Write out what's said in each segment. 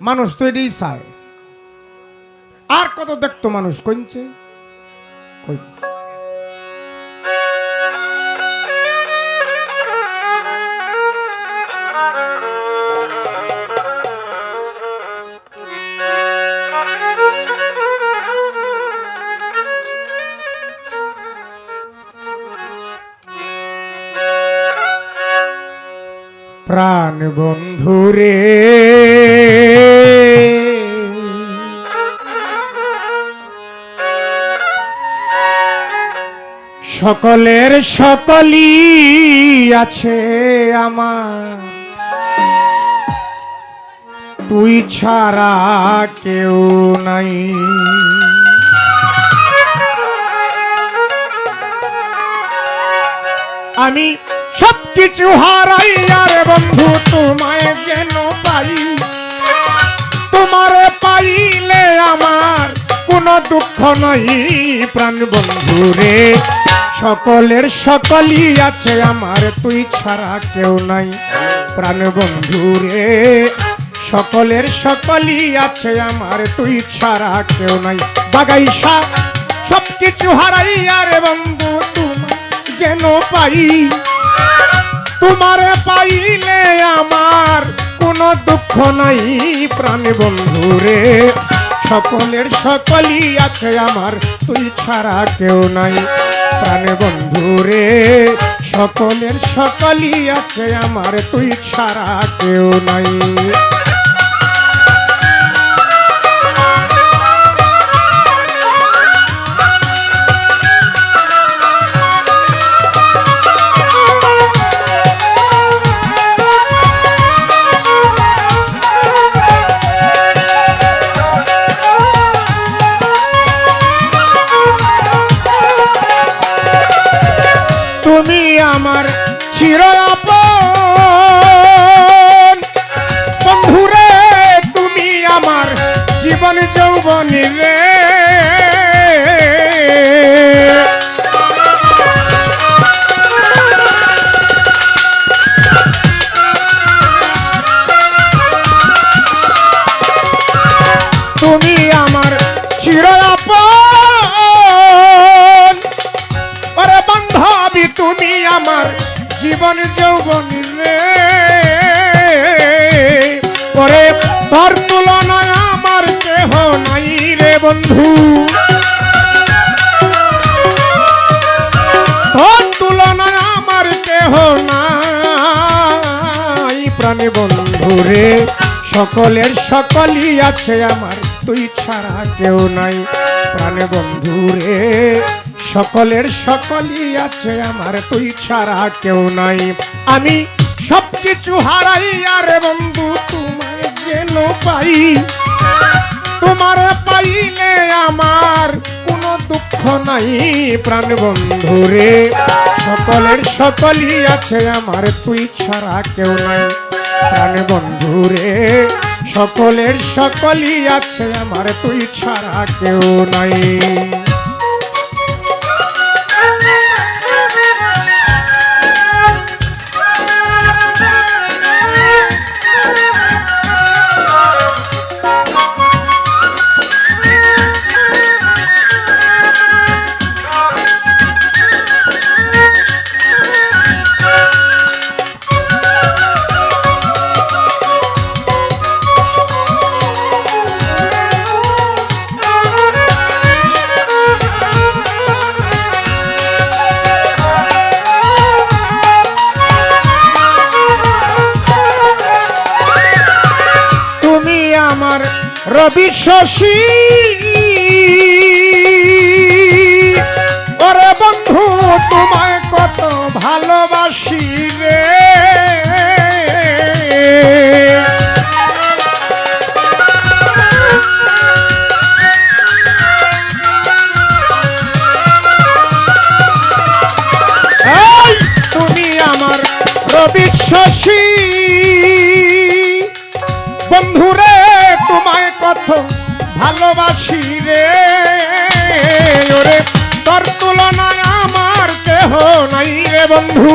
মানুষ তো এটাই চায়। আর কত দেখতো মানুষ কইছে কই? প্রাণ বন্ধুরে। সকলের সকলই আছে আমার। তুই ছাড়া কেউ নাই। আমি সবকিছু হারাই, আর বন্ধু, তোমায় যেন পাই। তোমারে পাইলে আমার কোনো দুঃখ নাই, প্রাণ বন্ধু রে। সকলের সকলই আছে, আমার তুই ছাড়া কেউ নাই। প্রাণ বন্ধু রে, সকলের সকলই আছে, আমার তুই ছাড়া কেউ নাই। বাগাইসা, সবকিছু হারাই আর বন্ধু, তোমার যেন পাই। তোমারে পাইলে আমার কোনো দুঃখ নাই, প্রাণ বন্ধু রে। সকলের সকলই আছে আমার, তুই ছাড়া কেউ নাই। প্রাণ বন্ধু রে, সকলের সকলই আছে আমার, তুই ছাড়া কেউ নাই। আমার প্রাণী বন্ধু রে, সকলের সকলই আছে আমার, তুই ছাড়া কেউ নাই। প্রাণে বন্ধু রে, সকলের সকলই আছে আমার, তুই ছাড়া কেউ নাই। আমি সবকিছু হারাই, আরে বন্ধু, তোমায় যেন পাই। আমার কোনো দুঃখ নাই প্রাণ বন্ধু রে। সকলের সকলই আছে আমার, তুই ছাড়া কেউ নাই প্রাণ বন্ধু রে। সকলের সকলই আছে আমার, তুই ছাড়া কেউ নাই। রবি শশী ওরে বন্ধু তোমায় কত ভালোবাসি রে। তুমি আমার রবি শশী বন্ধুরে তোমায় কত ভালোবাসি রে। ওরে, তোর তুলনায় আমার কেহ নাই রে বন্ধু।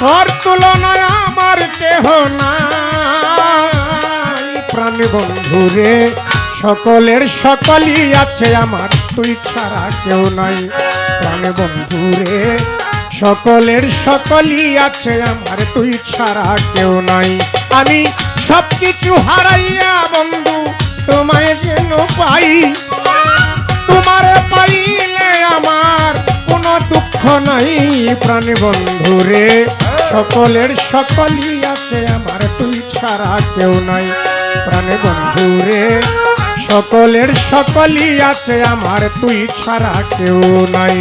তোর তুলনায় আমার কেহ নাই প্রাণ বন্ধু রে। সকলের সকলই আছে আমার, তুই ছাড়া কেউ নাই প্রাণ বন্ধু রে। সকলের সকলই আছে, আমার তুই ছাড়া কেউ নাই। আমি সব কিছু হারাইয়া বন্ধু, তোমায় যেন পাই। তোমার পাইলে আমার কোনো দুঃখ নাই, প্রাণ বন্ধু রে। সকলের সকলই আছে, আমার তুই ছাড়া কেউ নাই, প্রাণ বন্ধু রে। সকলের সকলই আছে, আমার তুই ছাড়া কেউ নাই।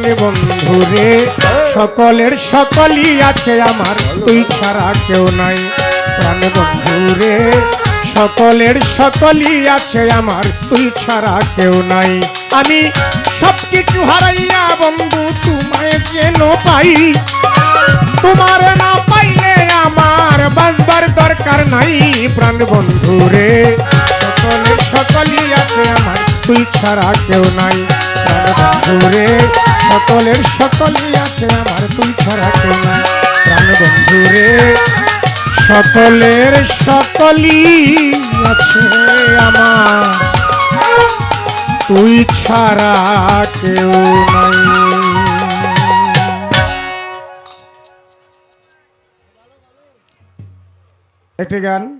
প্রাণী বন্ধু রে, সকলের সকলই আছে আমার। তুই ছাড়া কেউ নাই প্রাণ বন্ধু রে, সকলের সকলই আছে আমার। তুই ছাড়া কেউ নাই। আমি সব কিছু হারাইয়া বন্ধু, তোমায় যেন পাই? তোমার না পাইলে আমার বাঁচবার দরকার নাই প্রাণ বন্ধু রে, সকলের সকলই আছে আমার। তুই ছাড়া কেউ নাই। সকলের সকলই আছে আমার তুই ছাড়া কেউ প্রাণ বন্ধু রে সকলের সকলই আছে আমার। তুই ছাড়া কেউ নাই। একটি গান।